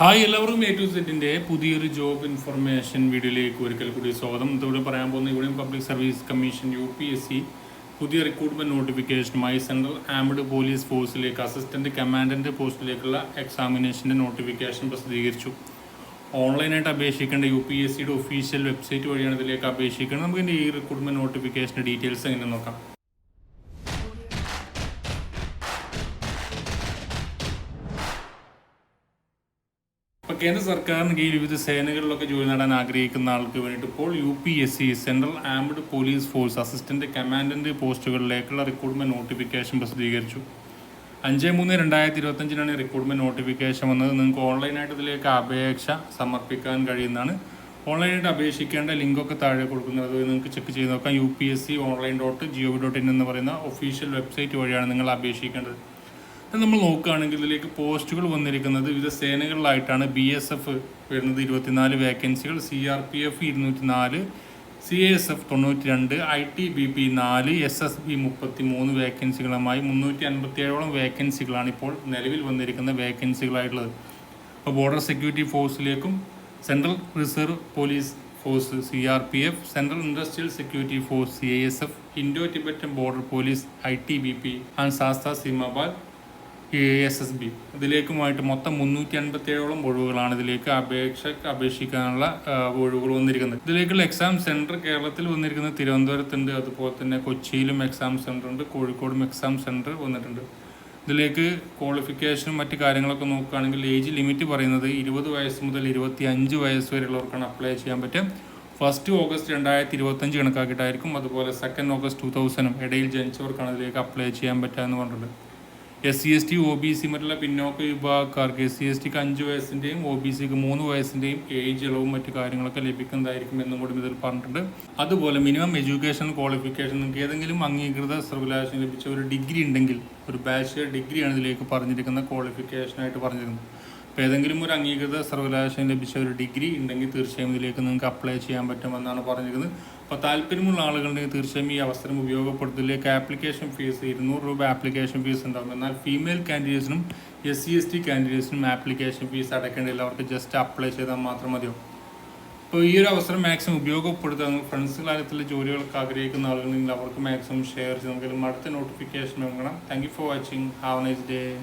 Hi എല്ലാവർക്കും A to സെറ്റിന്റെ പുതിയൊരു ജോബ് ഇൻഫർമേഷൻ വീഡിയോയിലേക്ക് ഒരിക്കൽ കൂടി സ്വാഗതം. ഇവിടെ പറയാൻ പോകുന്ന ഇവിടെയും public service commission U P S C പുതിയ റിക്രൂട്ട്മെന്റ് നോട്ടിഫിക്കേഷനുമായി സെൻട്രൽ ആംഡ് പോലീസ് ഫോഴ്സിലേക്ക് അസിസ്റ്റന്റ് കമാൻഡന്റ് പോസ്റ്റിലേക്കുള്ള എക്സാമിനേഷന്റെ നോട്ടിഫിക്കേഷൻ പ്രസിദ്ധീകരിച്ചു. ഓൺലൈനായിട്ട് അപേക്ഷിക്കേണ്ട യു പി എസ് സിയുടെ ഒഫീഷ്യൽ വെബ്സൈറ്റ് വഴിയാണ് ഇതിലേക്ക് അപേക്ഷിക്കുന്നത് നമുക്ക് ഈ റിക്രൂട്ട്മെന്റ് നോട്ടിഫിക്കേഷന്റെ ഡീറ്റെയിൽസ് എങ്ങനെ നോക്കാം? കേന്ദ്ര സർക്കാരിന് കീഴിൽ വിവിധ സേനകളിലൊക്കെ ജോലി നേടാൻ ആഗ്രഹിക്കുന്ന ആൾക്ക് വേണ്ടിയിട്ട് ഇപ്പോൾ U P S C central armed police force assistant commandant പോസ്റ്റുകളിലേക്കുള്ള recruitment notification പ്രസിദ്ധീകരിച്ചു. അഞ്ച് മൂന്ന് രണ്ടായിരത്തി ഇരുപത്തഞ്ചിനാണ് റിക്രൂട്ട്മെന്റ് നോട്ടിഫിക്കേഷൻ വന്നത്. നിങ്ങൾക്ക് ഓൺലൈനായിട്ട് ഇതിലേക്ക് അപേക്ഷ സമർപ്പിക്കാൻ കഴിയുന്നതാണ്. ഓൺലൈനായിട്ട് അപേക്ഷിക്കേണ്ട ലിങ്കൊക്കെ താഴെ കൊടുക്കുന്നത് അത് നിങ്ങൾക്ക് ചെക്ക് ചെയ്ത് നോക്കാം. U P S C online dot GO dot in എന്ന് പറയുന്ന ഒഫീഷ്യൽ വെബ്സൈറ്റ് വഴിയാണ് നിങ്ങൾ അപേക്ഷിക്കേണ്ടത്. നമ്മൾ നോക്കുകയാണെങ്കിൽ ഇതിലേക്ക് പോസ്റ്റുകൾ വന്നിരിക്കുന്നത് വിവിധ സേനകളിലായിട്ടാണ് ബി എസ് എഫ് വരുന്നത്. ഇരുപത്തിനാല് വേക്കൻസികൾ സി ആർ പി എഫ് ഇരുന്നൂറ്റി നാല് സി എസ് എഫ് തൊണ്ണൂറ്റി രണ്ട് ഐ ടി ബി പി നാല് എസ് എസ് ബി മുപ്പത്തി മൂന്ന് വേക്കൻസികളുമായി മുന്നൂറ്റി അൻപത്തി ഏഴോളം വേക്കൻസികളാണ് ഇപ്പോൾ നിലവിൽ വന്നിരിക്കുന്ന വേക്കൻസികളായിട്ടുള്ളത് ഇപ്പോൾ border security ഫോഴ്സിലേക്കും central reserve police force C R P F central industrial security force C S F Indo Tibetan border police I T B P and Shastra സീമാബാദ് S S B ഇതിലേക്കുമായിട്ട് മൊത്തം മുന്നൂറ്റി അൻപത്തി ഏഴോളം ഒഴിവുകളാണ് ഇതിലേക്ക് അപേക്ഷ അപേക്ഷിക്കാനുള്ള ഒഴിവുകൾ വന്നിരിക്കുന്നത്. ഇതിലേക്കുള്ള എക്സാം സെന്റർ കേരളത്തിൽ വന്നിരിക്കുന്നത് തിരുവനന്തപുരത്തുണ്ട്. അതുപോലെ തന്നെ കൊച്ചിയിലും എക്സാം സെന്റർ ഉണ്ട്. കോഴിക്കോടും എക്സാം സെന്റർ വന്നിട്ടുണ്ട്. ഇതിലേക്ക് ക്വാളിഫിക്കേഷനും മറ്റു കാര്യങ്ങളൊക്കെ നോക്കുകയാണെങ്കിൽ ഏജ് ലിമിറ്റ് പറയുന്നത് ഇരുപത് വയസ്സ് മുതൽ ഇരുപത്തി അഞ്ച് വയസ്സ് വരെയുള്ളവർക്കാണ് അപ്ലൈ ചെയ്യാൻ പറ്റുക. ഫസ്റ്റ് ഓഗസ്റ്റ് രണ്ടായിരത്തി ഇരുപത്തഞ്ച് കണക്കാക്കിയിട്ടായിരിക്കും. അതുപോലെ സെക്കൻഡ് ഓഗസ്റ്റ് ടു തൗസൻഡും ഇടയിൽ ജനിച്ചവർക്കാണ് ഇതിലേക്ക് അപ്ലൈ ചെയ്യാൻ പറ്റുക എന്ന് പറഞ്ഞിട്ടുണ്ട്. S C S T O B C മറ്റുള്ള പിന്നോക്ക വിഭാഗക്കാർക്ക് എസ് സി എസ് ടിക്ക് അഞ്ച് വയസ്സിന്റെയും ഒ ബി സിക്ക് മൂന്ന് വയസ്സിന്റെയും ഏജ് ഇളവും മറ്റു കാര്യങ്ങളൊക്കെ ലഭിക്കുന്നതായിരിക്കും എന്നും കൂടി ഇതിൽ പറഞ്ഞിട്ടുണ്ട്. അതുപോലെ മിനിമം എഡ്യൂക്കേഷൻ ക്വാളിഫിക്കേഷൻ നിങ്ങൾക്ക് ഏതെങ്കിലും അംഗീകൃത സർവകലാശാല ലഭിച്ച ഒരു ഡിഗ്രി ഉണ്ടെങ്കിൽ ഒരു ബാച്ചിലർ ഡിഗ്രിയാണ് ഇതിലേക്ക് പറഞ്ഞിരിക്കുന്ന ക്വാളിഫിക്കേഷനായിട്ട് പറഞ്ഞിരുന്നത് അപ്പോൾ ഏതെങ്കിലും ഒരു അംഗീകൃത സർവകലാശാല ലഭിച്ച ഒരു ഡിഗ്രി ഉണ്ടെങ്കിൽ തീർച്ചയായും ഇതിലേക്ക് നിങ്ങൾക്ക് അപ്ലൈ ചെയ്യാൻ പറ്റുമെന്നാണ് പറഞ്ഞിരിക്കുന്നത്. അപ്പോൾ താല്പര്യമുള്ള ആളുകളുണ്ടെങ്കിൽ തീർച്ചയായും ഈ അവസരം ഉപയോഗപ്പെടുത്തിലേക്ക് ആപ്ലിക്കേഷൻ ഫീസ് ഇരുന്നൂറ് രൂപ ആപ്ലിക്കേഷൻ ഫീസ് ഉണ്ടാകും എന്നാൽ ഫീമെയിൽ കാൻഡിഡേറ്റ്സിനും എസ് സി എസ് ടി കാൻഡിഡേറ്റ്സിനും ആപ്ലിക്കേഷൻ ഫീസ് അടയ്ക്കേണ്ടില്ല അവർക്ക് ജസ്റ്റ് അപ്ലൈ ചെയ്താൽ മാത്രം മതിയോ അപ്പോൾ ഈ ഒരു അവസരം മാക്സിമം ഉപയോഗപ്പെടുത്താൻ ഫ്രണ്ട്സ് കാര്യത്തിലെ ജോലികൾക്ക് ആഗ്രഹിക്കുന്ന ആളുകളുണ്ടെങ്കിൽ അവർക്ക് മാക്സിമം ഷെയർ ചെയ്ത് നമുക്ക് അടുത്ത നോട്ടിഫിക്കേഷൻ വേണം. Thank you for watching have nice day